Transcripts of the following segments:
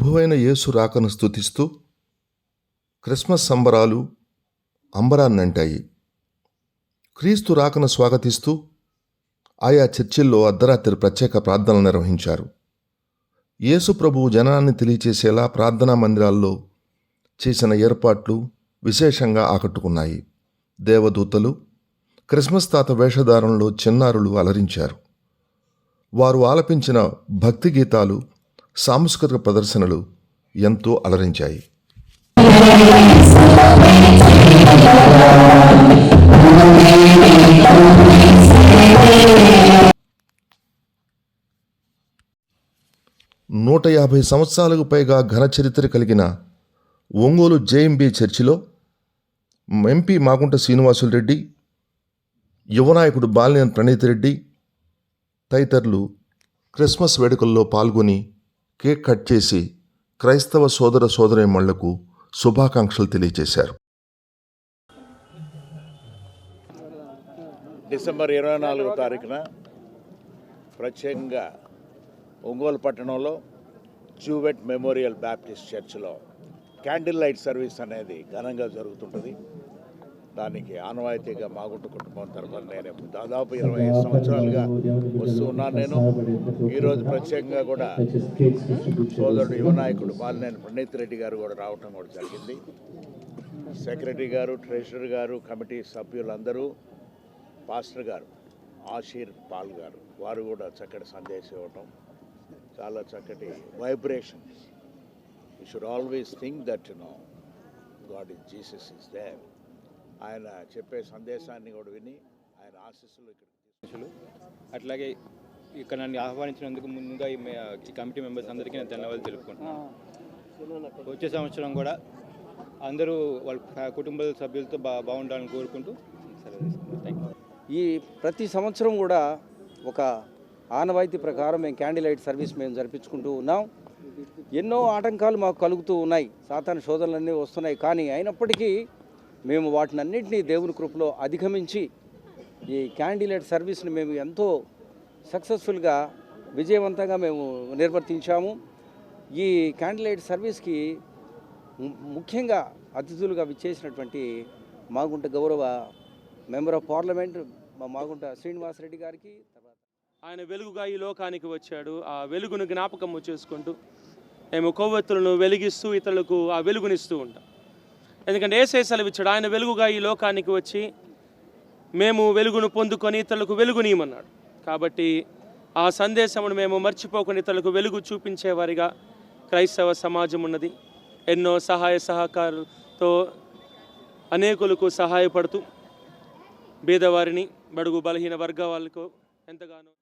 ప్రభువైన యేసు రాకను స్థుతిస్తూ క్రిస్మస్ సంబరాలు అంబరాన్నంటాయి. క్రీస్తు రాకను స్వాగతిస్తూ ఆయా చర్చిల్లో అర్ధరాత్రి ప్రత్యేక ప్రార్థనలు నిర్వహించారు. యేసు ప్రభువు జనాన్ని తెలియచేసేలా ప్రార్థనా మందిరాల్లో చేసిన ఏర్పాట్లు విశేషంగా ఆకట్టుకున్నాయి. దేవదూతలు క్రిస్మస్ తాత వేషధారణలో చిన్నారులు అలరించారు. వారు ఆలపించిన భక్తి గీతాలు సాంస్కృతిక ప్రదర్శనలు ఎంతో అలరించాయి. నూట యాభై సంవత్సరాలకు పైగా ఘన చరిత్ర కలిగిన ఒంగోలు జేఎంబీ చర్చిలో ఎంపీ మాగుంట శ్రీనివాసులు రెడ్డి యువనాయకుడు బాలినేని ప్రణీత్ రెడ్డి తదితరులు క్రిస్మస్ వేడుకల్లో పాల్గొని కేక్ కట్ చేసి క్రైస్తవ సోదర సోదరీమణులకు శుభాకాంక్షలు తెలియజేశారు. డిసెంబర్ ఇరవై నాలుగో తారీఖున ప్రత్యేకంగా ఒంగోలు పట్టణంలో జూవెట్ మెమోరియల్ బ్యాప్టిస్ట్ చర్చ్లో క్యాండిల్ లైట్ సర్వీస్ అనేది ఘనంగా జరుగుతుంటుంది. దానికి ఆనవాయితీగా మాగుంట కుటుంబం తరఫున నేను దాదాపు ఇరవై ఐదు సంవత్సరాలుగా వస్తూ ఉన్నాను నేను. ఈరోజు ప్రత్యేకంగా కూడా సోదరుడు యువనాయకుడు బాలినేని ప్రణీత్ రెడ్డి గారు కూడా రావటం కూడా జరిగింది. సెక్రటరీ గారు ట్రెషరర్ గారు కమిటీ సభ్యులందరూ పాస్టర్ గారు ఆషీర్ పాల్ గారు వారు కూడా చక్కటి సందేశం ఇవ్వటం చాలా చక్కటి vibrations you should always think that you know God is Jesus is there ఆయన చెప్పే సందేశాన్ని కూడా విని ఆయన ఆశీస్సులు ఇక్కడ అట్లాగే ఇక్కడ నన్ను ఆహ్వానించినందుకు ముందుగా ఈ కమిటీ మెంబర్స్ అందరికీ నేను ధన్యవాదాలు తెలుపుకుంటున్నాను వచ్చే సంవత్సరం కూడా అందరూ వాళ్ళ కుటుంబ సభ్యులతో బా బాగుండాలని కోరుకుంటూ ఈ ప్రతి సంవత్సరం కూడా ఒక ఆనవాయితీ ప్రకారం మేము క్యాండిల్ లైట్ సర్వీస్ మేము జరిపించుకుంటూ ఉన్నాం. ఎన్నో ఆటంకాలు మాకు కలుగుతూ ఉన్నాయి. సాతాన శోధనలన్నీ వస్తున్నాయి. కానీ అయినప్పటికీ మేము వాటిని అన్నింటినీ దేవుని కృపలో అధిగమించి ఈ క్యాండిలేట్ సర్వీస్ని మేము ఎంతో సక్సెస్ఫుల్గా విజయవంతంగా మేము నిర్వర్తించాము. ఈ క్యాండిలేట్ సర్వీస్కి ముఖ్యంగా అతిథులుగా విచ్చేసినటువంటి మాగుంట గౌరవ మెంబర్ ఆఫ్ పార్లమెంట్ మా మాగుంట శ్రీనివాసరెడ్డి గారికి తర్వాత ఆయన వెలుగుగా ఈ లోకానికి వచ్చాడు. ఆ వెలుగును జ్ఞాపకము చేసుకుంటూ మేము కొవ్వొత్తులను వెలిగిస్తూ ఇతరులకు ఆ వెలుగునిస్తూ ఉంటాం. ఎందుకంటే ఏసే సెలవిచ్చాడు ఆయన వెలుగుగా ఈ లోకానికి వచ్చి మేము వెలుగును పొందుకొని ఇతరులకు వెలుగునీయమన్నాడు కాబట్టి ఆ సందేశమును మేము మర్చిపోకుండా ఇతరులకు వెలుగు చూపించేవారిగా క్రైస్తవ సమాజం ఉన్నది. ఎన్నో సహాయ సహకారాలతో అనేకులకు సహాయపడుతూ బీదవారిని బడుగు బలహీన వర్గ వాళ్ళకు ఎంతగానో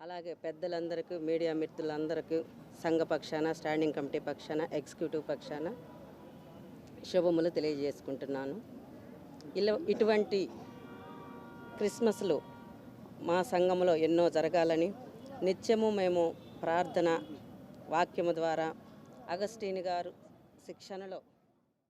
అలాగే పెద్దలందరికీ మీడియా మిత్రులందరికీ సంఘ పక్షాన స్టాండింగ్ కమిటీ పక్షాన ఎగ్జిక్యూటివ్ పక్షాన శుభములు తెలియజేసుకుంటున్నాను. ఇలా ఇటువంటి క్రిస్మస్లు మా సంఘంలో ఎన్నో జరగాలని నిత్యము మేము ప్రార్థన వాక్యము ద్వారా అగస్టీని గారు శిక్షణలో